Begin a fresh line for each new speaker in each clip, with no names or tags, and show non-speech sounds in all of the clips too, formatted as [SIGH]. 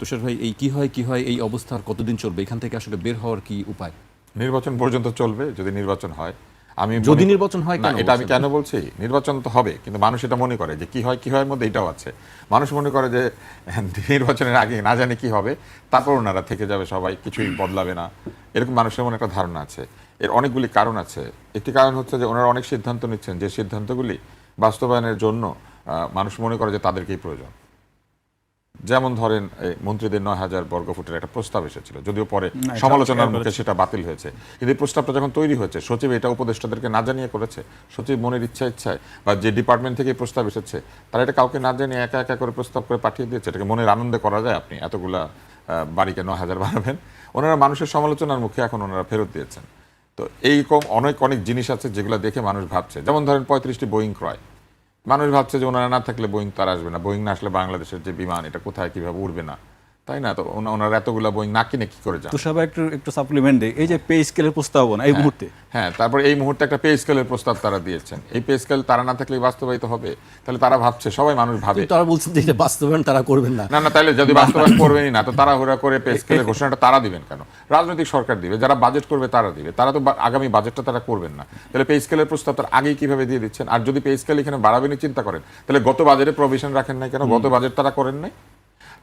তুষার ভাই এই কি হয় কি হয় এই অবস্থার কতদিন চলবে? এখান থেকে আসলে বের হওয়ার কি উপায়?
নির্বাচন পর্যন্ত চলবে যদি নির্বাচন হয়। আমি
যদি নির্বাচন হয়
না এটা আমি কেন বলছি? নির্বাচন তো হবে কিন্তু মানুষ এটা মনে করে যে কি হয় কি হয় মধ্যে এটাও আছে। মানুষ মনে করে যে নির্বাচনের আগে না জানে কি হবে তারপর ওনারা থেকে যাবে সবাই কিছুই বদলাবে না। এরকম মানুষের মনে একটা ধারণা আছে। এর অনেকগুলি কারণ আছে। একটি কারণ হচ্ছে যে ওনারা অনেক সিদ্ধান্ত নিচ্ছেন। যে সিদ্ধান্তগুলি বাস্তবায়নের জন্য মানুষ মনে করে যে তাদেরকেই প্রয়োজন। যেমন ধরেন এই মন্ত্রীদের নয় হাজার বর্গফুটের একটা প্রস্তাব এসেছিল যদিও পরে সমালোচনার মুখে সেটা বাতিল হয়েছে। কিন্তু এই প্রস্তাবটা যখন তৈরি হয়েছে সচিব এটা উপদেষ্টাদেরকে না জানিয়ে করেছে? সচিব মনের ইচ্ছা ইচ্ছায় বা যে ডিপার্টমেন্ট থেকে প্রস্তাব এসেছে তারা এটা কাউকে না জানিয়ে একা একা করে প্রস্তাব করে পাঠিয়ে দিয়েছে? এটাকে মনের আনন্দে করা যায় আপনি? এতগুলা আহ, বাড়িকে নয় হাজার বানাবেন। ওনারা মানুষের সমালোচনার মুখে এখন ওনারা ফেরত দিয়েছেন। তো এইরকম অনেক অনেক জিনিস আছে যেগুলো দেখে মানুষ ভাবছে। যেমন ধরেন পঁয়ত্রিশটি বোয়িং ক্রয়। মানুষ ভাবছে যে ওনারা না থাকলে বোয়িং তার আসবে না। বোয়িং না আসলে বাংলাদেশের যে বিমান, এটা কোথায়, কীভাবে উড়বে না। তাই না? তো ওনা- ওনারা এতগুলা বোয়িং না কিনে কি করে যান
তুষার ভাই একটু একটু সাপ্লিমেন্ট দেয় এই যে পে স্কেলের প্রস্তাবনা এই মুহূর্তে?
হ্যাঁ তারপর এই মুহূর্তে একটা পে স্কেলের প্রস্তাব তারা দিয়েছেন। এই পে স্কেল তারা না থাকলে বাস্তবায়িত হবে? তাহলে তারা ভাবছে সবাই মানুষ ভাবে।
তারা বলছেন যে এটা বাস্তবায়ন তারা করবেন না।
না না তাহলে যদি বাস্তবায়ন করবেনই না তো তারা হুরা করে পে স্কেলের ঘোষণাটা তারা দিবেন কেন? রাজনৈতিক সরকার দিবে যারা বাজেট করবে তারা দিবে। তারা তো আগামী বাজেটটা তারা করবেন না। তাহলে পে স্কেলের প্রস্তাব তার আগেই কীভাবে দিয়ে দিচ্ছেন? আর যদি পে স্কেল এখানে বাড়াবেনই চিন্তা করেন। তাহলে গত বাজেটে প্রভিশন রাখেন নাই কেন? গত বাজেট তারা করেন নাই?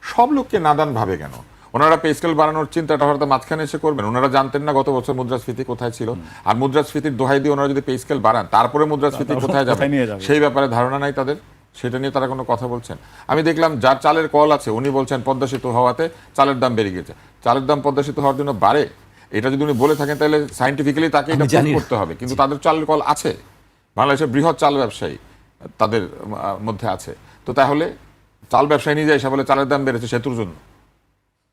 সব লোককে নাদান ভাবে কেন? ওনারা পে স্কেল বাড়ানোর চিন্তাটা হয়তো মাঝখানে এসে করবেন। ওনারা জানতেন না গত বছর মুদ্রাস্ফীতি কোথায় ছিল। আর মুদ্রাস্ফীতির দোহাই দিয়ে ওনারা যদি পে স্কেল বাড়ান তারপরে মুদ্রাস্ফীতি কোথায় যাবে? সেই ব্যাপারে ধারণা নাই তাদের। সেটা নিয়ে তারা কোনো কথা বলছেন। আমি দেখলাম যার চালের কল আছে উনি বলছেন পদ্মা সেতু হওয়াতে চালের দাম বেড়ে গেছে চালের দাম পদ্মা সেতু হওয়ার জন্য বাড়ে? এটা যদি উনি বলে থাকেন তাহলে সাইন্টিফিক্যালি তাকে এটা। করতে হবে। কিন্তু তাদের চালের কল আছে। বাংলাদেশের বৃহৎ চাল ব্যবসায়ী তাদের মধ্যে আছে। তো তাহলে চাল ব্যবসায়ী নিজে এসে বলে, চালের দাম বেড়েছে সেতুর জন্য।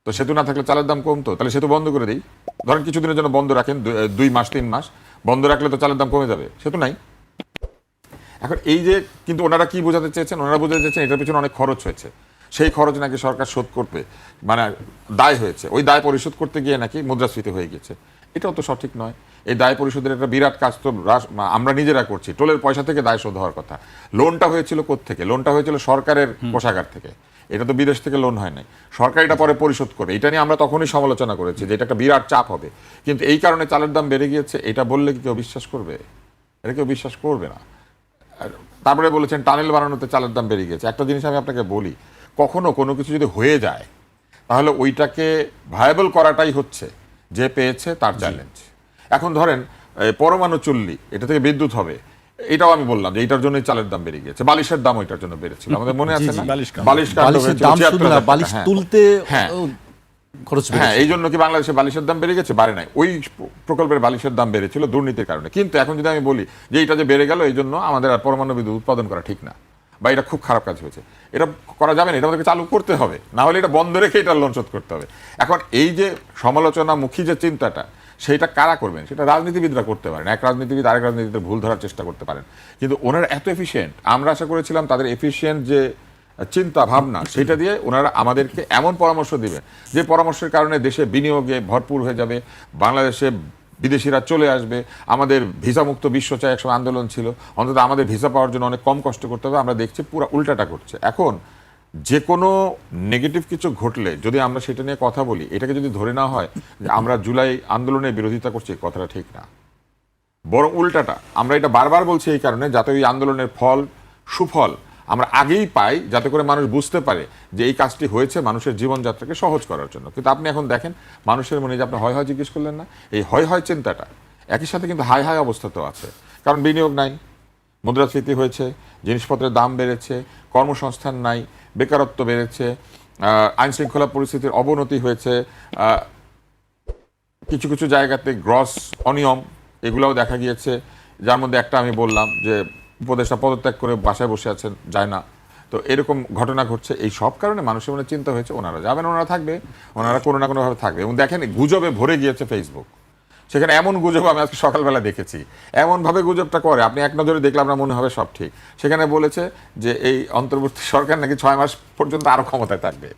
তো সেতু না থাকলে চালের দাম কমতো? তাহলে সেতু বন্ধ করে দিই। ধরেন কিছুদিনের জন্য বন্ধ রাখেন দুই মাস, তিন মাস, বন্ধ রাখলে তো চালের দাম কমে যাবে। সেতু নাই। এখন এই যে, কিন্তু ওনারা কি বোঝাতে চেয়েছেন? ওনারা বোঝাতে চেয়েছেন এটার পিছনে অনেক খরচ হয়েছে। সেই খরচ নাকি সরকার শোধ করবে মানে দায় হয়েছে। ওই দায় পরিশোধ করতে গিয়ে নাকি মুদ্রাস্ফীতি হয়ে গেছে। এটাও তো সঠিক নয়। এই দায় পরিশোধের একটা বিরাট কাজ তো আমরা নিজেরা করছি। টোলের পয়সা থেকে দায় শোধ হওয়ার কথা। লোনটা হয়েছিল থেকে লোনটা হয়েছিল সরকারের কোষাগার থেকে। এটা তো বিদেশ থেকে লোন হয় নাই। সরকার এটা পরে পরিশোধ করে এটা নিয়ে আমরা তখনই সমালোচনা করেছি যে এটা একটা বিরাট চাপ হবে। কিন্তু এই কারণে চালের দাম বেড়ে গিয়েছে এটা বললে কি কেউ বিশ্বাস করবে? এটা কেউ বিশ্বাস করবে না। তারপরে বলেছেন টানেল বানানোতে চালের দাম বেড়ে গিয়েছে। একটা জিনিস আমি আপনাকে বলি কখনো কোনো কিছু যদি হয়ে যায় তাহলে ওইটাকে ভায়াবল করাটাই হচ্ছে যে পেয়েছে তার চ্যালেঞ্জ। এখন ধরেন পরমাণু চুল্লি এটা থেকে বিদ্যুৎ হবে। এটাও আমি বললাম যে এটার জন্যই চালের দাম বেড়ে গিয়েছে। বালিশের দাম ওইটার জন্য বেড়েছিল। আমাদের মনে আছে না?
বালিশ
বালিশ কাণ্ড
বালিশের
হয়েছিল
দাম
76,000
শুধু না
টাকা,
বালিশ
হ্যাঁ।
তুলতে
হ্যাঁ। হ্যাঁ এই জন্য কি বাংলাদেশে বালিশের দাম বেড়ে গেছে? বাড়ে নাই। ওই প্রকল্পের বালিশের দাম বেড়েছিল দুর্নীতির কারণে। কিন্তু এখন যদি আমি বলি যে এটা যে বেড়ে গেল এই জন্য আমাদের আর পরমাণু বিদ্যুৎ উৎপাদন করা ঠিক না। বা এটা খুব খারাপ কাজ হয়েছে। এটা করা যাবে না এটা আমাদেরকে চালু করতে হবে। না হলে এটা বন্ধ রেখে এটা লোন শোধ করতে হবে। এখন এই যে সমালোচনামুখী যে চিন্তাটা সেটা কারা করবেন? সেটা রাজনীতিবিদরা করতে পারেন। এক রাজনীতিবিদ আরেক রাজনীতিবিদের ভুল ধরার চেষ্টা করতে পারেন। কিন্তু ওনারা এত এফিসিয়েন্ট আমরা আশা করেছিলাম তাদের এফিসিয়েন্ট যে চিন্তা, ভাবনা, সেটা দিয়ে ওনারা আমাদেরকে এমন পরামর্শ দিবেন যে পরামর্শের কারণে দেশে বিনিয়োগে ভরপুর হয়ে যাবে, বাংলাদেশে বিদেশিরা চলে আসবে, আমাদের ভিসামুক্ত বিশ্ব চাই একসময় আন্দোলন ছিল, অন্তত আমাদের ভিসা পাওয়ার জন্য অনেক কম কষ্ট করতে হবে, আমরা দেখছি পুরো উল্টাটা করছে। এখন যে কোনো নেগেটিভ কিছু ঘটলে, যদি আমরা সেটা নিয়ে কথা বলি, এটাকে যদি ধরে না হয় যে আমরা জুলাই আন্দোলনের বিরোধিতা করছি কথাটা ঠিক না। বরং উল্টাটা, আমরা এটা বারবার বলছি এই কারণে, যাতে ওই আন্দোলনের ফল, সুফল আমরা আগেই পাই, যাতে করে মানুষ বুঝতে পারে যে এই কাজটি হয়েছে মানুষের জীবনযাত্রাকে সহজ করার জন্য। কিন্তু আপনি এখন দেখেন, মানুষের মনে যে আপনি হয় হয় জিজ্ঞেস করলেন না, এই হয় হয় চিন্তাটা একই সাথে কিন্তু হাই হাই অবস্থাতেও আছে। কারণ বিনিয়োগ নাই, মুদ্রাস্ফীতি হয়েছে, জিনিসপত্রের দাম বেড়েছে, কর্মসংস্থান নাই বেকারত্ব বেড়েছে আইন শৃঙ্খলা পরিস্থিতির অবনতি হয়েছে কিছু কিছু জায়গাতে গ্রস অনিয়ম এগুলোও দেখা গিয়েছে। যার মধ্যে একটা আমি বললাম যে উপদেষ্টা পদত্যাগ করে বাসায় বসে আছেন যায় না তো এরকম ঘটনা ঘটছে, এই সব কারণে মানুষের মনে চিন্তা হয়েছে, ওনারা যাবেন, ওনারা থাকবে, ওনারা কোনো না কোনোভাবে থাকবে। এবং দেখেন, গুজবে ভরে গিয়েছে ফেসবুক সেখানে এমন গুজব আমি আজকে সকালবেলা দেখেছি। এমনভাবে গুজবটা করে, আপনি এক নজরে দেখলে আপনার মনে হবে সব ঠিক। সেখানে বলেছে যে এই অন্তর্বর্তী সরকার নাকি ছয় মাস পর্যন্ত আরও ক্ষমতায় থাকবে।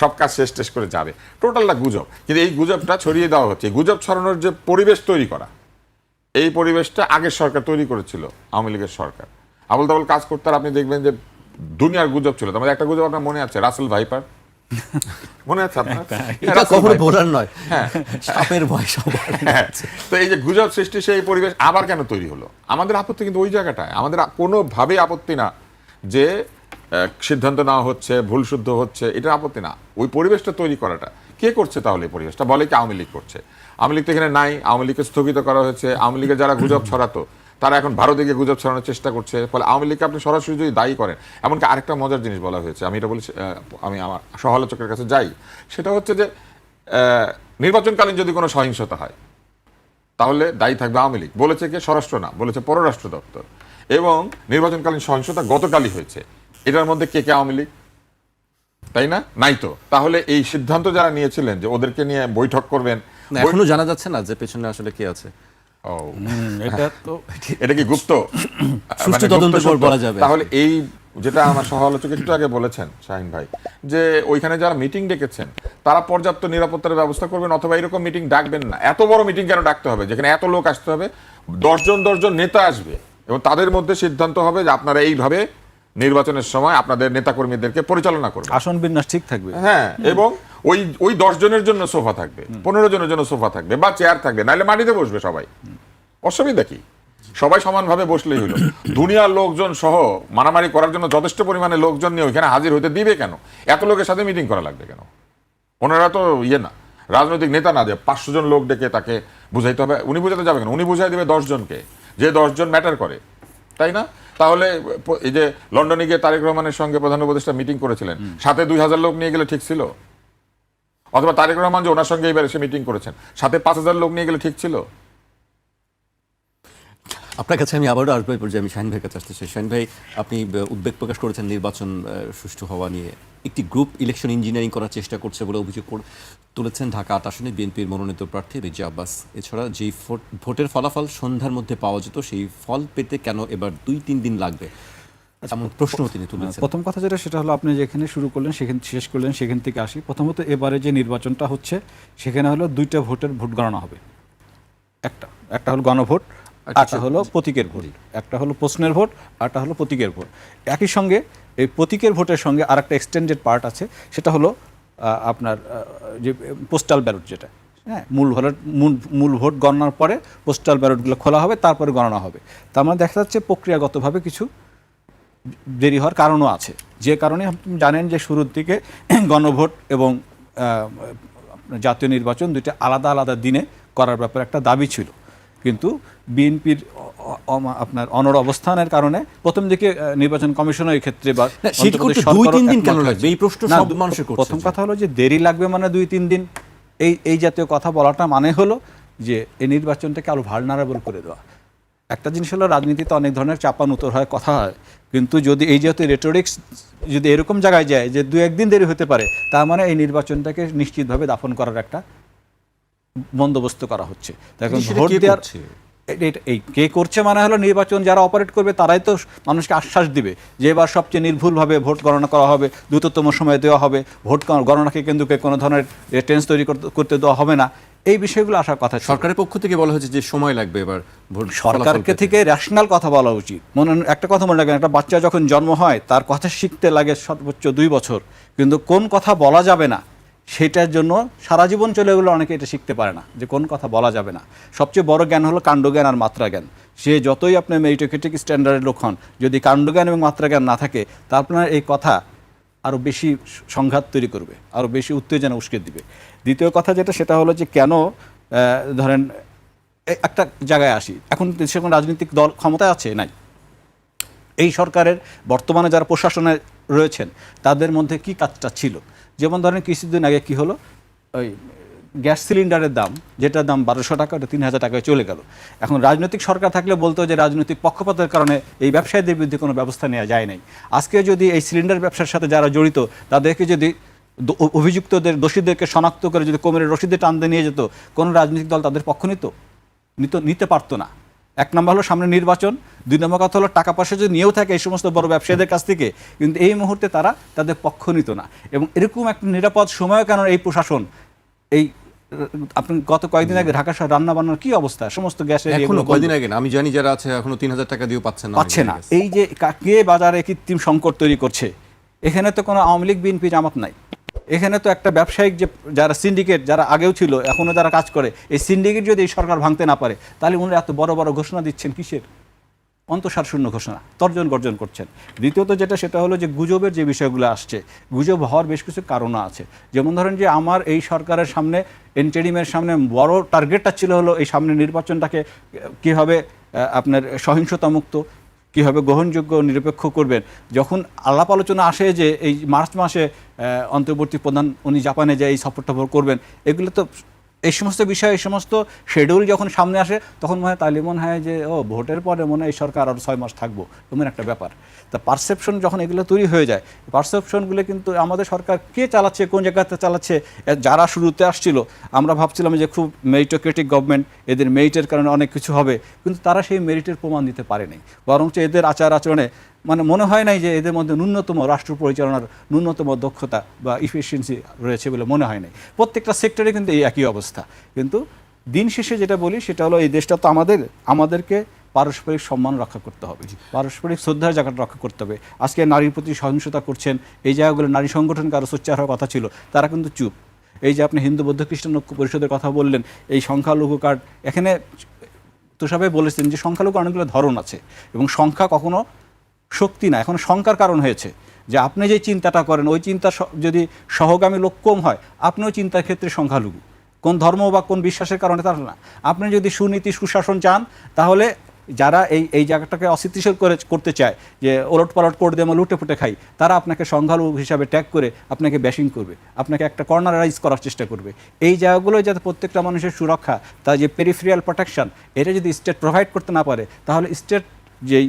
সব কাজ শেষ টেস করে যাবে। টোটালটা গুজব। কিন্তু এই গুজবটা ছড়িয়ে দেওয়া হচ্ছে। গুজব ছড়ানোর যে পরিবেশ তৈরি করা, এই পরিবেশটা আগের সরকার তৈরি করেছিল, আওয়ামী লীগের সরকার। আবল তাবল কাজ করতে আর আপনি দেখবেন যে দুনিয়ার গুজব ছিল। তোমাদের একটা গুজব আপনার মনে আছে, রাসেল ভাইপার? মনে আছে আপনার?
এটা কখনো বলার নয়।
হ্যাঁ।
সাপের ভয় সবার।
হ্যাঁ, তো এই যে গুজব সৃষ্টি সেই পরিবেশ আবার কেন তৈরি হলো? আমাদের আপত্তি কিন্তু ওই জায়গাটায়। আমাদের কোনোভাবেই আপত্তি না যে সিদ্ধান্ত নেওয়া হচ্ছে ভুল শুদ্ধ হচ্ছে এটা আপত্তি না। ওই পরিবেশটা তৈরি করাটা। কে করছে তাহলে এই পরিবেশটা? বলে কি আওয়ামী লীগ করছে? আওয়ামী লীগ তো এখানে নাই। আওয়ামী লীগকে স্থগিত করা হয়েছে। আওয়ামী লীগের যারা গুজব ছড়াতো তারা এখন ভারতে গিয়ে গুজব ছড়ানোর চেষ্টা করছে ফলে আওয়ামী লীগকে আপনি সরাসরি যদি দায়ী করেন এমনকি আরেকটা মজার জিনিস বলা হয়েছে আমি এটা বলি আমি আমার সহালোচকের কাছে যাই সেটা হচ্ছে যে নির্বাচনকালীন যদি কোনো সহিংসতা হয় তাহলে দায়ী থাকবে আওয়ামী লীগ। বলেছে কে? স্বরাষ্ট্র না বলেছে পররাষ্ট্র দপ্তর। এবং নির্বাচনকালীন সহিংসতা গতকালই হয়েছে। এটার মধ্যে কে কে আওয়ামী লীগ? তাই না? নাই তো তাহলে এই সিদ্ধান্ত যারা নিয়েছিলেন যে ওদেরকে নিয়ে বৈঠক করবেন
এখনও জানা যাচ্ছে না যে পেছনে আসলে কে আছে।
ও,
এটা তো [LAUGHS]
এটা কি গুপ্ত?
সুষ্ঠু
মানে
পর
সত্য?
বলা যাবে।
তাহলে এই যেটা আমার সহালোচক একটু আগে বলেছেন শাহিন ভাই যে ওইখানে যারা মিটিং ডেকেছেন তারা পর্যাপ্ত নিরাপত্তার ব্যবস্থা করবেন অথবা এরকম মিটিং ডাকবেন না। এত বড় মিটিং কেন ডাকতে হবে? যেখানে এত লোক আসতে হবে দশজন দশজন নেতা আসবে এবং তাদের মধ্যে সিদ্ধান্ত হবে যে আপনারা এইভাবে নির্বাচনের সময় আপনাদের নেতাকর্মীদেরকে পরিচালনা করবেন।
আসন বিন্যাস ঠিক থাকবে।
হ্যাঁ এবং ওই ওই দশ জনের জন্য সোফা থাকবে পনেরো জনের জন্য সোফা থাকবে বা চেয়ার থাকবে নাহলে মাটিতে বসবে সবাই। অসুবিধা কি? সবাই সমানভাবে বসলেই হলো। দুনিয়ার লোকজন সহ মারামারি করার জন্য যথেষ্ট পরিমাণে লোকজন নিয়ে ওইখানে হাজির হতে দিবে কেন? এত লোকের সাথে মিটিং করা লাগবে কেন? ওনারা তো ইয়ে না রাজনৈতিক নেতা না যে পাঁচশো জন লোক ডেকে তাকে বুঝাইতে হবে। উনি বুঝাতে যাবে কেন? উনি বুঝাই দেবে দশজনকে যে দশজন ম্যাটার করে। তাই না? তাহলে এই যে লন্ডনে গিয়ে তারেক রহমানের সঙ্গে প্রধান উপদেষ্টা মিটিং করেছিলেন সাথে দুই হাজার লোক নিয়ে গেলে ঠিক ছিল? অথবা তারেক রহমান যে ওনার সঙ্গে এবার এসে মিটিং করেছেন। সাথে পাঁচ হাজার লোক নিয়ে গেলে ঠিক ছিল?
আপনার কাছে আমি আবারও আসব পর্যায়ে আমি শাহিন ভাইয়ের কাছে আসতে চাই। শাহিন ভাই, আপনি উদ্বেগ প্রকাশ করেছেন নির্বাচন সুষ্ঠু হওয়া নিয়ে। একটি গ্রুপ ইলেকশন ইঞ্জিনিয়ারিং করার চেষ্টা করছে বলে অভিযোগ তুলেছেন ঢাকা আট আসনে বিএনপির মনোনীত প্রার্থী রিজা আব্বাস। এছাড়া যেই ভোট- ভোটের ফলাফল সন্ধ্যার মধ্যে পাওয়া যেত, সেই ফল পেতে কেন এবার দুই তিন দিন লাগবে? এমন প্রশ্ন তিনি তুলেছেন।
প্রথম কথা যেটা সেটা হলো আপনি যেখানে শুরু করলেন সেখানে শেষ করলেন সেখান থেকে আসি। প্রথমত এবারে যে নির্বাচনটা হচ্ছে সেখানে হলো দুইটা ভোটের ভোট গণনা হবে। একটা একটা হলো গণভোট একটা হলো প্রতীকের ভোট একটা হলো প্রশ্নের ভোট আরটা হলো প্রতীকের ভোট। একই সঙ্গে এই প্রতীকের ভোটের সঙ্গে আর একটা এক্সটেন্ডেড পার্ট আছে সেটা হলো আপনার যে পোস্টাল ব্যালট যেটা। হ্যাঁ মূল ভোট মূল মূল ভোট গণনার পরে পোস্টাল ব্যালটগুলো খোলা হবে তারপরে গণনা হবে। তার মানে দেখা যাচ্ছে প্রক্রিয়াগতভাবে কিছু দেরি হওয়ার কারণও আছে। যে কারণে আপনি জানেন যে শুরুর দিকে [CLEARS THROAT] গণভোট এবং জাতীয় নির্বাচন দুইটা আলাদা আলাদা দিনে করার ব্যাপারে একটা দাবি ছিল। কিন্তু বিএনপির আপনার অনর অবস্থানের কারণে প্রথম দিকে নির্বাচন কমিশনের ক্ষেত্রে বা
না, সেটি করতে
অন্তর্বর্তী
দুই তিন দিন কেন লাগবে? এই প্রশ্ন সব মানুষের
প্রথম কথা হলো যে দেরি লাগবে মানে দুই তিন দিন। এই এই জাতীয় কথা বলাটা মানে হলো যে এই নির্বাচনটাকে আরও ভালনারেবল করে দেওয়া। একটা জিনিস হলো রাজনীতিতে অনেক ধরনের চাপান উত্তর হয় কথা হয়। কিন্তু যদি এই যেহেতু রেটোরিক্স যদি এরকম জায়গায় যায় যে দু একদিন দেরি হতে পারে তার মানে এই নির্বাচনটাকে নিশ্চিতভাবে দাফন করার একটা বন্দোবস্ত করা হচ্ছে।
সেটা
ভোট দেওয়ার এই- কে করছে মানে হলো নির্বাচন যারা অপারেট করবে তারাই তো মানুষকে আশ্বাস দিবে যে এবার সবচেয়ে নির্ভুলভাবে ভোট গণনা করা হবে দ্রুততম সময়ে দেওয়া হবে। ভোট গণনাকে কেন্দ্র করে কোনো ধরনের টেন্স তৈরি করতে- করতে দেওয়া হবে না। এই বিষয়গুলো আসার কথা
সরকারের পক্ষ থেকে বলা হয়েছে যে সময় লাগবে এবার
সরকারকে থেকে ন্যাশনাল কথা বলা উচিত। মনে একটা কথা মনে রাখবেন একটা বাচ্চা যখন জন্ম হয় তার কথা শিখতে লাগে সর্বোচ্চ দুই বছর। কিন্তু কোন কথা বলা যাবে না সেটার জন্য সারা জীবন চলে গেলে অনেকে এটা শিখতে পারে না যে কোন কথা বলা যাবে না। সবচেয়ে বড় জ্ঞান হলো কাণ্ডজ্ঞান আর মাত্রা জ্ঞান সে যতই আপনি মেরিটোক্রেটিক স্ট্যান্ডার্ডের লোক হন যদি কাণ্ডজ্ঞান এবং মাত্রা জ্ঞান না থাকে তা আপনার এই কথা আরও বেশি সংঘাত তৈরি করবে আরও বেশি উত্তেজনা উস্কে দিবে। দ্বিতীয় কথা যেটা, সেটা হলো যে কেন ধরেন একটা জায়গায় আসি, এখন দেশে কোনো রাজনৈতিক দল ক্ষমতায় আছে, নাই। এই সরকারের বর্তমানে যারা প্রশাসনে রয়েছেন, তাদের মধ্যে কি কাজটা ছিল? যেমন ধরেন কিছুদিন আগে কি হলো? ওই গ্যাস সিলিন্ডারের দাম, যেটার দাম বারোশো টাকা, ওটা তিন হাজার টাকায় চলে গেল। এখন রাজনৈতিক সরকার থাকলে বলতো যে রাজনৈতিক পক্ষপাতের কারণে এই ব্যবসায়ীদের বিরুদ্ধে কোনো ব্যবস্থা নেওয়া যায় নাই। আজকে যদি এই সিলিন্ডার ব্যবসার সাথে যারা জড়িত, তাদেরকে যদি অভিযুক্তদের, দোষীদেরকে শনাক্ত করে যদি কোমরের রসিদে টানতে নিয়ে যেত, কোনো রাজনৈতিক দল তাদের পক্ষ নিত? নিত নিতে পারতো না। এক নম্বর হলো সামনে নির্বাচন, দুই নম্বর কথা হলো টাকা পয়সা যদি নিয়েও থাকে এই সমস্ত বড় ব্যবসায়ীদের কাছ থেকে, কিন্তু এই মুহূর্তে তারা তাদের পক্ষ নিত না। এবং এরকম একটা নিরাপদ সময় কেন এই প্রশাসন, এই আপনি গত কয়েকদিন আগে ঢাকা শহর রান্না বান্নার কি অবস্থা? সমস্ত গ্যাসের এখনও
কয়দিন আগে আমি জানি যারা আছে এখনও তিন হাজার টাকা দিয়েও পাচ্ছে না
পাচ্ছে না। এই যে কে বাজারে কৃত্রিম সংকট তৈরি করছে? এখানে তো কোনো আওয়ামী লীগ বিএনপি জামাত নাই। এখানে তো একটা ব্যবসায়িক যে যারা সিন্ডিকেট যারা আগেও ছিল এখনও যারা কাজ করে এই সিন্ডিকেট যদি এই সরকার ভাঙতে না পারে তাহলে উনি এত বড় বড় ঘোষণা দিচ্ছেন কিসের? অন্তঃসার শূন্য ঘোষণা, তর্জন গর্জন করছেন। দ্বিতীয়ত যেটা, সেটা হলো যে গুজবের যে বিষয়গুলো আসছে, গুজব হওয়ার বেশ কিছু কারণও আছে। যেমন ধরেন যে আমার এই সরকারের সামনে এনটেডিমের সামনে বড় টার্গেটটা ছিল হলো এই সামনে নির্বাচনটাকে, কীভাবে আপনার সহিংসতামুক্ত কীভাবে গ্রহণযোগ্য, নিরপেক্ষ করবেন। যখন আলাপ আলোচনা আসে যে এই মার্চ মাসে অন্তর্বর্তী প্রধান উনি জাপানে যে এই সফর টফর করবেন, এগুলো তো এই সমস্ত বিষয়, এই সমস্ত শেডিউল যখন সামনে আসে, তখন মনে হয় তাহলে মনে হয় যে, ও, ভোটের পরে মনে হয় এই সরকার আরও ছয় মাস থাকব, এমন একটা ব্যাপার। তা পারসেপশন যখন এগুলো তৈরি হয়ে যায় পারসেপশনগুলো কিন্তু আমাদের সরকার কে চালাচ্ছে, কোন জায়গাতে চালাচ্ছে যারা শুরুতে আসছিল, আমরা ভাবছিলাম যে খুব মেরিটোক্রেটিক গভর্নমেন্ট এদের মেরিটের কারণে অনেক কিছু হবে, কিন্তু তারা সেই মেরিটের প্রমাণ দিতে পারেনি। বরঞ্চ এদের আচার আচরণে মানে মনে হয় নাই যে এদের মধ্যে ন্যূনতম রাষ্ট্র পরিচালনার ন্যূনতম দক্ষতা বা ইফিসিয়েন্সি রয়েছে বলে মনে হয় নাই। প্রত্যেকটা সেক্টরে কিন্তু এই একই অবস্থা। কিন্তু দিন শেষে যেটা বলি সেটা হলো এই দেশটা তো আমাদের আমাদেরকে পারস্পরিক সম্মান রক্ষা করতে হবে। পারস্পরিক শ্রদ্ধার জায়গাটা রক্ষা করতে হবে। আজকে নারীর প্রতি সহিংসতা করছেন এই জায়গাগুলো নারী সংগঠন কারও সোচ্চার হওয়ার কথা ছিল তারা কিন্তু চুপ। এই যে আপনি হিন্দু বৌদ্ধ খ্রিস্টান ঐক্য পরিষদের কথা বললেন এই সংখ্যালঘু কার্ড এখানে তুষাবে বলেছেন যে সংখ্যালঘু অনেকগুলো ধরন আছে এবং সংখ্যা কখনো শক্তি না, এখন শঙ্কার কারণ হয়েছে যে আপনি যে চিন্তাটা করেন, ওই চিন্তা যদি সহগামী লোক কম হয়, আপনিও চিন্তার ক্ষেত্রে সংখ্যালঘু। কোন ধর্ম বা কোন বিশ্বাসের কারণে তার না। আপনি যদি সুনীতি, সুশাসন চান, তাহলে যারা এই এই জায়গাটাকে অস্থিতিশীল করে, করতে চায়, যে ওলট পালট করে দিয়ে আমরা লুটে ফুটে খাই, তারা আপনাকে সংখ্যালঘু হিসাবে ট্যাগ করে আপনাকে ব্যাশিং করবে। আপনাকে একটা কর্নারাইজ করার চেষ্টা করবে। এই জায়গাগুলো যাতে প্রত্যেকটা মানুষের সুরক্ষা, তার যে পেরিফেরিয়াল প্রোটেকশন এটা যদি স্টেট প্রোভাইড করতে না পারে, তাহলে স্টেট যেই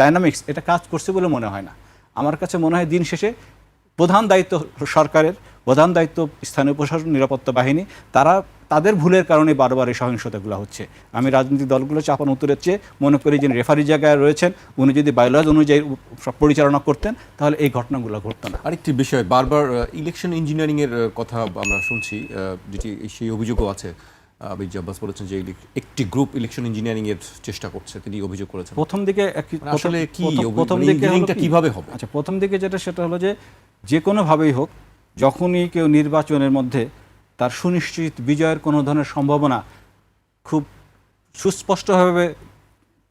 ডাইনামিক্স এটা কাজ করছে বলে মনে হয় না। আমার কাছে মনে হয় দিন শেষে প্রধান দায়িত্ব সরকারের, প্রধান দায়িত্ব স্থানীয় প্রশাসন, নিরাপত্তা বাহিনী, তারা তাদের ভুলের কারণে বারবার এই সহিংসতাগুলো হচ্ছে। আমি রাজনৈতিক দলগুলো চাপান উত্তরের চেয়ে মনে করি যে রেফারি জায়গায় রয়েছেন, উনি যদি বায়োলজ অনুযায়ী পরিচালনা করতেন, তাহলে এই ঘটনাগুলো ঘটতো না।
আরেকটি বিষয়, বারবার ইলেকশন ইঞ্জিনিয়ারিংয়ের কথা আমরা শুনছি যেটি সেই অভিযোগও আছে। আবিদ জাব্বাস বলেছেন যে একটি গ্রুপ ইলেকশন ইঞ্জিনিয়ারিং এর চেষ্টা করছে তিনি অভিযোগ করেছেন
প্রথম দিকে
মানে আসলে কি
প্রথম-
মানে
দিকে?
কীভাবে হবে?
আচ্ছা প্রথম দিকে যেটা সেটা হলো যে যে কোনোভাবেই হোক যখনই কেউ নির্বাচনের মধ্যে তার সুনিশ্চিত বিজয়ের কোনো ধরনের সম্ভাবনা খুব সুস্পষ্টভাবে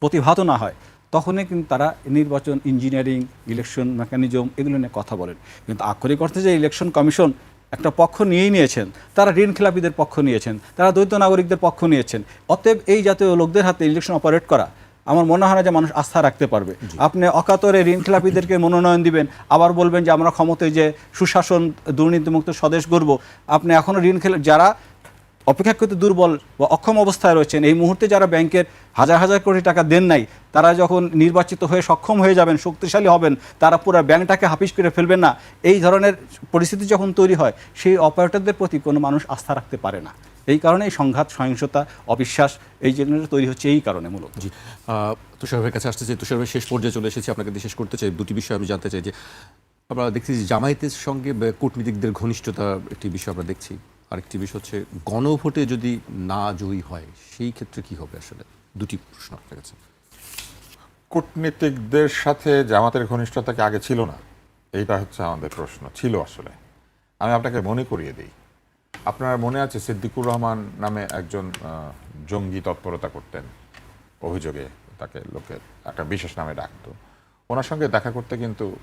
প্রতিভাত না হয় তখনই কিন্তু তারা নির্বাচন ইঞ্জিনিয়ারিং ইলেকশন মেকানিজম এগুলো নিয়ে কথা বলেন কিন্তু আক্ষরিক অর্থে যে ইলেকশন কমিশন একটা পক্ষ নিয়েই নিয়েছেন। তারা ঋণ খেলাপিদের পক্ষ নিয়েছেন। তারা দ্বৈত নাগরিকদের পক্ষ নিয়েছেন। অতএব এই জাতীয় লোকদের হাতে ইলেকশন অপারেট করা আমার মনে হয় না যে মানুষ আস্থা রাখতে পারবে। আপনি অকাতরে ঋণ খেলাপিদেরকে মনোনয়ন দিবেন আবার বলবেন যে আমরা ক্ষমতায় যে সুশাসন দুর্নীতিমুক্ত স্বদেশ গড়ব আপনি এখনও ঋণ খেলা যারা অপেক্ষাকৃত দুর্বল বা অক্ষম অবস্থায় রয়েছেন। এই মুহূর্তে যারা ব্যাংকের হাজার হাজার কোটি টাকা দেন নাই, তারা যখন নির্বাচিত হয়ে সক্ষম হয়ে যাবেন, শক্তিশালী হবেন, তারা পুরো ব্যাংকটাকে হাফিস করে ফেলবেন না। এই ধরনের পরিস্থিতি যখন তৈরি হয়, সেই অপারেটরদের প্রতি কোনো মানুষ আস্থা রাখতে পারে না। এই কারণে এই সংঘাত, সহিংসতা, অবিশ্বাস, এই জন্য তৈরি হচ্ছে এই কারণে মূলত।
জি। তুষার ভাইয়ের কাছে আসতে চাই। তুষার ভাই, শেষ পর্যায়ে চলে এসেছি। আপনাকে শেষ করতে চাই। দুটি বিষয় আমি জানতে চাই যে, আমরা দেখছি জামায়াতের সঙ্গে কূটনীতিকদের ঘনিষ্ঠতা একটি বিষয় আমরা দেখছি। আরেকটি বিষয় হচ্ছে, গণভোটে যদি না জয়ী হয়, সেই ক্ষেত্রে কি হবে আসলে? দুটি প্রশ্ন আপনার কাছে।
কূটনীতিকদের সাথে জামাতের ঘনিষ্ঠতা কি আগে ছিল না? এইটা হচ্ছে আমাদের প্রশ্ন, ছিল আসলে। আমি আপনাকে মনে করিয়ে দিই। আপনার মনে আছে সিদ্দিকুর রহমান নামে একজন জঙ্গি তৎপরতা করতেন? অভিযোগে তাকে লোকে একটা বিশেষ নামে ডাকতো। ওনার সঙ্গে দেখা করতে কিন্তু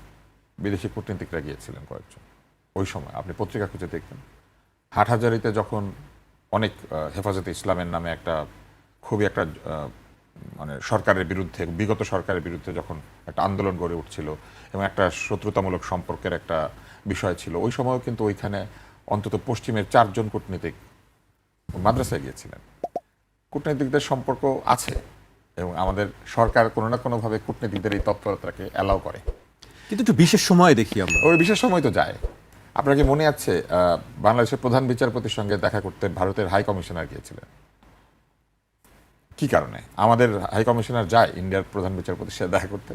বিদেশি কূটনীতিকরা গিয়েছিলেন কয়েকজন। ওই সময়, আপনি পত্রিকা খুঁজে দেখবেন। হাটহাজারিতে যখন অনেক হেফাজতে ইসলামের নামে একটা খুবই একটা মানে সরকারের বিরুদ্ধে বিগত সরকারের বিরুদ্ধে যখন একটা আন্দোলন গড়ে উঠছিল এবং একটা শত্রুতামূলক সম্পর্কের একটা বিষয় ছিল ওই সময়ও কিন্তু ওইখানে অন্তত পশ্চিমের চারজন কূটনীতিক মাদ্রাসায় গিয়েছিলেন। কূটনীতিকদের সম্পর্ক আছে এবং আমাদের সরকার কোনো না কোনোভাবে কূটনীতিকদের এই তৎপরতাকে অ্যালাউ করে।
কিন্তু একটু বিশেষ সময় দেখি আমরা।
ওই বিশেষ সময় তো যায়। আপনার কি মনে আছে বাংলাদেশের প্রধান বিচারপতির সঙ্গে দেখা করতে ভারতের হাই কমিশনার গিয়েছিলেন কি কারণে? আমাদের হাই কমিশনার যায়, ইন্ডিয়ার প্রধান বিচারপতির সাথে দেখা করতে?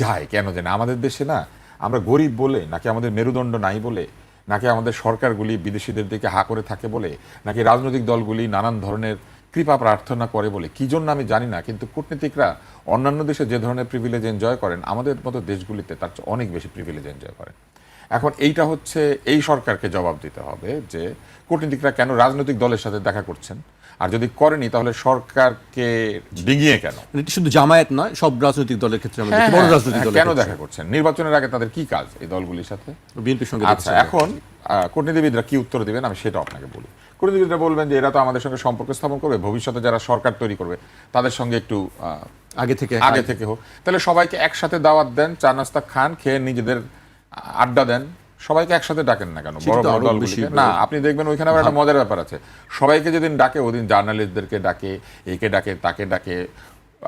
যায়, কেন জানে আমাদের দেশে না, আমরা গরিব বলে, নাকি আমাদের মেরুদণ্ড নাই বলে, নাকি আমাদের সরকারগুলি বিদেশিদের দিকে হা করে থাকে বলে, নাকি রাজনৈতিক দলগুলি নানান ধরনের কৃপা প্রার্থনা করে বলে? কি জন্য আমি জানি না, কিন্তু কূটনীতিকরা অন্যান্য দেশে যে ধরনের প্রিভিলেজ এনজয় করেন, আমাদের মতো দেশগুলিতে তার অনেক বেশি প্রিভিলেজ এনজয় করেন। এখন এইটা হচ্ছে এই সরকারকে জবাব দিতে হবে যে কূটনীতিকরা কেন রাজনৈতিক দলের সাথে দেখা করছেন? আর যদি করেনি তাহলে সরকারকে ডিঙিয়ে কেন?
মানে এটি শুধু জামায়াত নয় সব রাজনৈতিক দলের ক্ষেত্রে বড়
হ্যাঁ,
রাজনৈতিক
হ্যাঁ,
দলের
কেন দেখা করছেন? নির্বাচনের আগে তাদের কি কাজ এই দলগুলির সাথে?
বিএনপির সঙ্গে
আচ্ছা এখন কূটনীতিবিদরা কি উত্তর দিবেন? আমি সেটা আপনাকে বলি। কূটনীতিবিদরা বলবেন যে এরা তো আমাদের সঙ্গে সম্পর্ক স্থাপন করবে ভবিষ্যতে যারা সরকার তৈরি করবে তাদের সঙ্গে একটু আহ,
আগে থেকে
আগে। থেকে হোক। তাহলে সবাইকে একসাথে দাওয়াত দেন চা নাস্তা খান খেয়ে নিজেদের আড্ডা দেন সবাইকে একসাথে ডাকেন না কেন? বড় বড় দলগুলিকে।
বেশি
না আপনি দেখবেন ওইখানে আবার একটা মজার ব্যাপার আছে। সবাইকে যেদিন ডাকে ওদিন জার্নালিস্টদেরকে ডাকে একে ডাকে তাকে ডাকে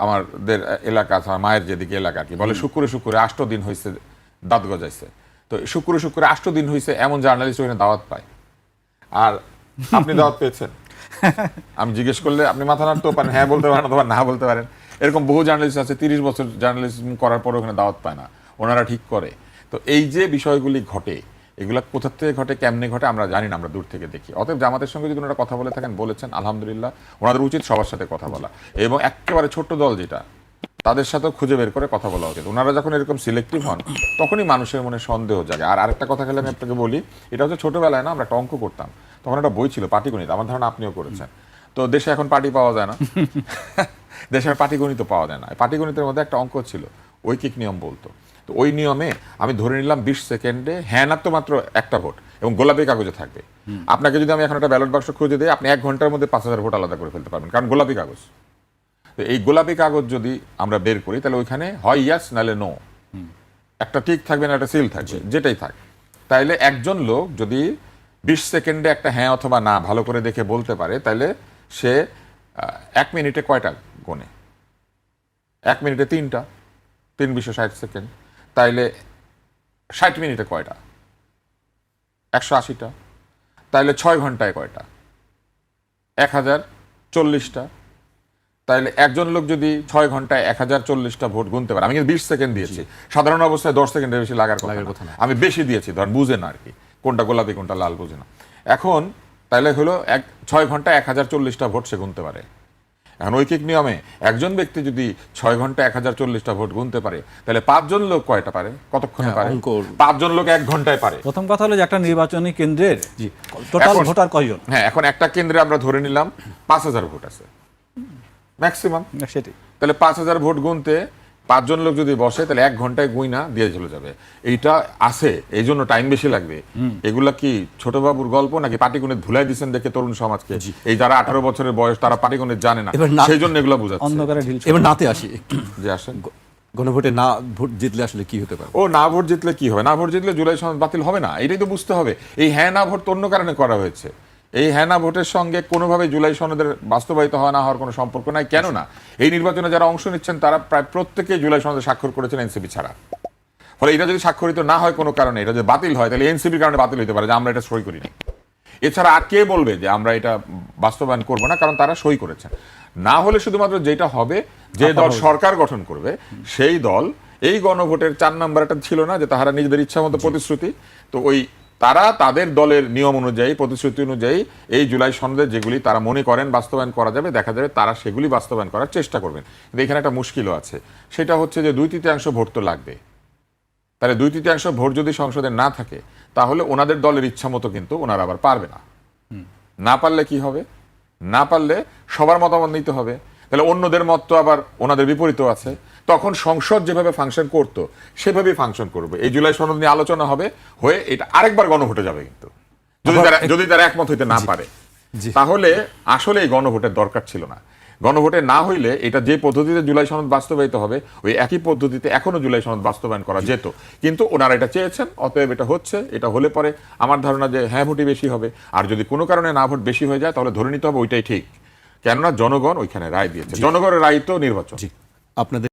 আমাদের এলাকা আছে, আমার মায়ের যেদিকে এলাকা আর কি বলে শুক্রে শুক্রে আষ্ট দিন হয়েছে দাঁত গজাইছে। তো শুক্রে শুক্রে আষ্ট দিন হয়েছে এমন জার্নালিস্ট ওখানে দাওয়াত পায়। আর আপনি দাওয়াত পেয়েছেন? [LAUGHS] আমি জিজ্ঞেস করলে আপনি মাথা নাড়তেও পারেন হ্যাঁ বলতে পারেন অথবা না বলতে পারেন। এরকম বহু জার্নালিস্ট আছে তিরিশ বছর জার্নালিজম করার পর ওখানে দাওয়াত পায় না। ওনারা ঠিক করে। তো এই যে বিষয়গুলি ঘটে এগুলা কোথা থেকে ঘটে কেমনে ঘটে আমরা জানি না আমরা দূর থেকে দেখি। অতএব জামাতের সঙ্গে যদি ওনারা কথা বলে থাকেন বলেছেন আলহামদুলিল্লাহ ওনাদের উচিত সবার সাথে কথা বলা। এবং একেবারে ছোট্ট দল যেটা তাদের সাথেও খুঁজে বের করে কথা বলা উচিত। ওনারা যখন এরকম সিলেক্টিভ হন তখনই মানুষের মনে সন্দেহ জাগে। আর আরেকটা কথা খেলে আমি আপনাকে বলি এটা হচ্ছে ছোটবেলায় না আমরা একটা অঙ্ক করতাম। তখন একটা বই ছিল পাটিগণিত। আমার ধারণা আপনিও করেছেন। তো দেশে এখন পার্টি পাওয়া যায় না। [LAUGHS] দেশে পাটিগণিত পাওয়া যায় না। পাটিগণিতের মধ্যে একটা অঙ্ক ছিল ঐকিক নিয়ম বলতো। তো ওই নিয়মে আমি ধরে নিলাম বিশ সেকেন্ডে হ্যাঁ না তো মাত্র একটা ভোট এবং গোলাপি কাগজে থাকবে। আপনাকে যদি আমি এখন একটা ব্যালট বাক্স খুঁজে দিই আপনি এক ঘণ্টার মধ্যে পাঁচ হাজার ভোট আলাদা করে ফেলতে পারবেন কারণ গোলাপি কাগজ। তো এই গোলাপি কাগজ যদি আমরা বের করি তাহলে ওইখানে হয় ইয়াস নাহলে নো একটা টিক থাকবে না একটা সিল থাকবে যেটাই থাক। তাইলে একজন লোক যদি বিশ সেকেন্ডে একটা হ্যাঁ অথবা না ভালো করে দেখে বলতে পারে তাহলে সে এক মিনিটে কয়টা গোনে? এক মিনিটে তিনটা তিন বিশো ষাট সেকেন্ড। তাইলে ষাট মিনিটে কয়টা? একশো আশিটা। তাইলে ছয় ঘন্টায় কয়টা? এক হাজার চল্লিশটা। তাহলে একজন লোক যদি ছয় ঘন্টায় এক হাজার চল্লিশটা ভোট গুনতে পারে আমি কিন্তু বিশ সেকেন্ড দিয়েছি। সাধারণ অবস্থায় দশ সেকেন্ডের বেশি লাগার
লাগার
কথা না। আমি বেশি দিয়েছি ধর বুঝে না আর কি। কোনটা গোলাপি কোনটা লাল বুঝে না। এখন তাহলে হলো এক ছয় ঘণ্টা এক হাজার চল্লিশটা ভোট সে গুনতে পারে। এখন ঐকিক নিয়মে একজন ব্যক্তি যদি ছয় ঘণ্টা এক হাজার চল্লিশটা ভোট গুনতে পারে তাহলে পাঁচজন লোক কয়টা পারে? কতক্ষণে
হ্যাঁ,
পারে? পাঁচজন লোক এক ঘন্টায় পারে।
প্রথম কথা হলো যে একটা নির্বাচনী কেন্দ্রের টোটাল ভোটার কয়জন?
হ্যাঁ এখন একটা কেন্দ্রে আমরা ধরে নিলাম পাঁচ হাজার ভোট আছে। ম্যাক্সিমাম
সেটি
তাহলে পাঁচ হাজার ভোট গুনতে পাঁচজন লোক যদি বসে তাহলে এক ঘন্টায় গুইনা দিয়ে চলে যাবে। এইটা আছে এই জন্য টাইম বেশি লাগবে। এগুলা কি ছোট বাবুর গল্প নাকি পাটিগণিত ভুলাই দিচ্ছেন দেখে তরুণ সমাজকে? এই যারা আঠারো বছরের বয়স তারা পাটিগণিত জানে না। সেই জন্য এগুলো বুঝাচ্ছে।
অন্ধকারে ঢিল
এবার নাতে আসি।
যে আসেন।
গণভোটে না ভোট জিতলে আসলে কি হতে পারে?
ও না ভোট জিতলে কি হবে? না ভোট জিতলে জুলাই সমাজ বাতিল হবে না? এটাই তো বুঝতে হবে। এই হ্যাঁ না ভোট অন্য কারণে করা হয়েছে। এই হ্যাঁ না ভোটের সঙ্গে কোনোভাবে জুলাই সনদের বাস্তবায়িত হওয়া না হওয়ার কোনো সম্পর্ক নাই। কেন না এই নির্বাচনে যারা অংশ নিচ্ছেন তারা প্রায় প্রত্যেকেই জুলাই সনদে স্বাক্ষর করেছেন এনসিপি ছাড়া। ফলে এটা যদি স্বাক্ষরিত না হয় কোনো কারণে এটা যদি বাতিল হয় তাহলে এনসিপির কারণে বাতিল হতে পারে যে আমরা এটা সই করিনি। এছাড়া আর কে বলবে যে আমরা এটা বাস্তবায়ন করব না? কারণ তারা সই করেছেন। না হলে শুধুমাত্র যেটা হবে যে দল সরকার গঠন করবে সেই দল এই গণভোটের চার নাম্বার একটা ছিল না যে তাহারা নিজেদের ইচ্ছা মতো প্রতিশ্রুতি তো ওই তারা তাদের দলের নিয়ম অনুযায়ী প্রতিশ্রুতি অনুযায়ী এই জুলাই সনদে যেগুলি তারা মনে করেন বাস্তবায়ন করা যাবে দেখা যাবে তারা সেগুলি বাস্তবায়ন করার চেষ্টা করবেন। কিন্তু এখানে একটা মুশকিলও আছে। সেটা হচ্ছে যে দুই তৃতীয়াংশ ভোট তো লাগবে। তাহলে দুই তৃতীয়াংশ ভোট যদি সংসদে না থাকে তাহলে ওনাদের দলের ইচ্ছা মতো কিন্তু ওনারা আবার পারবে না। না পারলে কি হবে? না পারলে সবার মতামত নিতে হবে। তাহলে অন্যদের মত তো আবার ওনাদের বিপরীতও আছে। তখন সংসদ যেভাবে ফাংশন করতো সেভাবেই ফাংশন করবে। এই জুলাই সনদ নিয়ে আলোচনা হবে হয়ে এটা আরেকবার গণভোটে যাবে কিন্তু। যদি তারা যদি তারা একমত হইতে না পারে। তাহলে আসলে এই গণভোটের দরকার ছিল না। গণভোটে না হইলে এটা যে পদ্ধতিতে জুলাই সনদ বাস্তবায়িত হবে ওই একই পদ্ধতিতে এখনও জুলাই সনদ বাস্তবায়ন করা যেত। কিন্তু ওনারা এটা চেয়েছেন অতএব এটা হচ্ছে এটা হলে পরে আমার ধারণা যে হ্যাঁ ভোটই বেশি হবে। আর যদি কোনো কারণে না ভোট বেশি হয়ে যায় তাহলে ধরে নিতে হবে ওইটাই ঠিক। কেননা জনগণ ওইখানে রায় দিয়েছে। জনগণের রায় তো নির্বাচন।
আপনাদের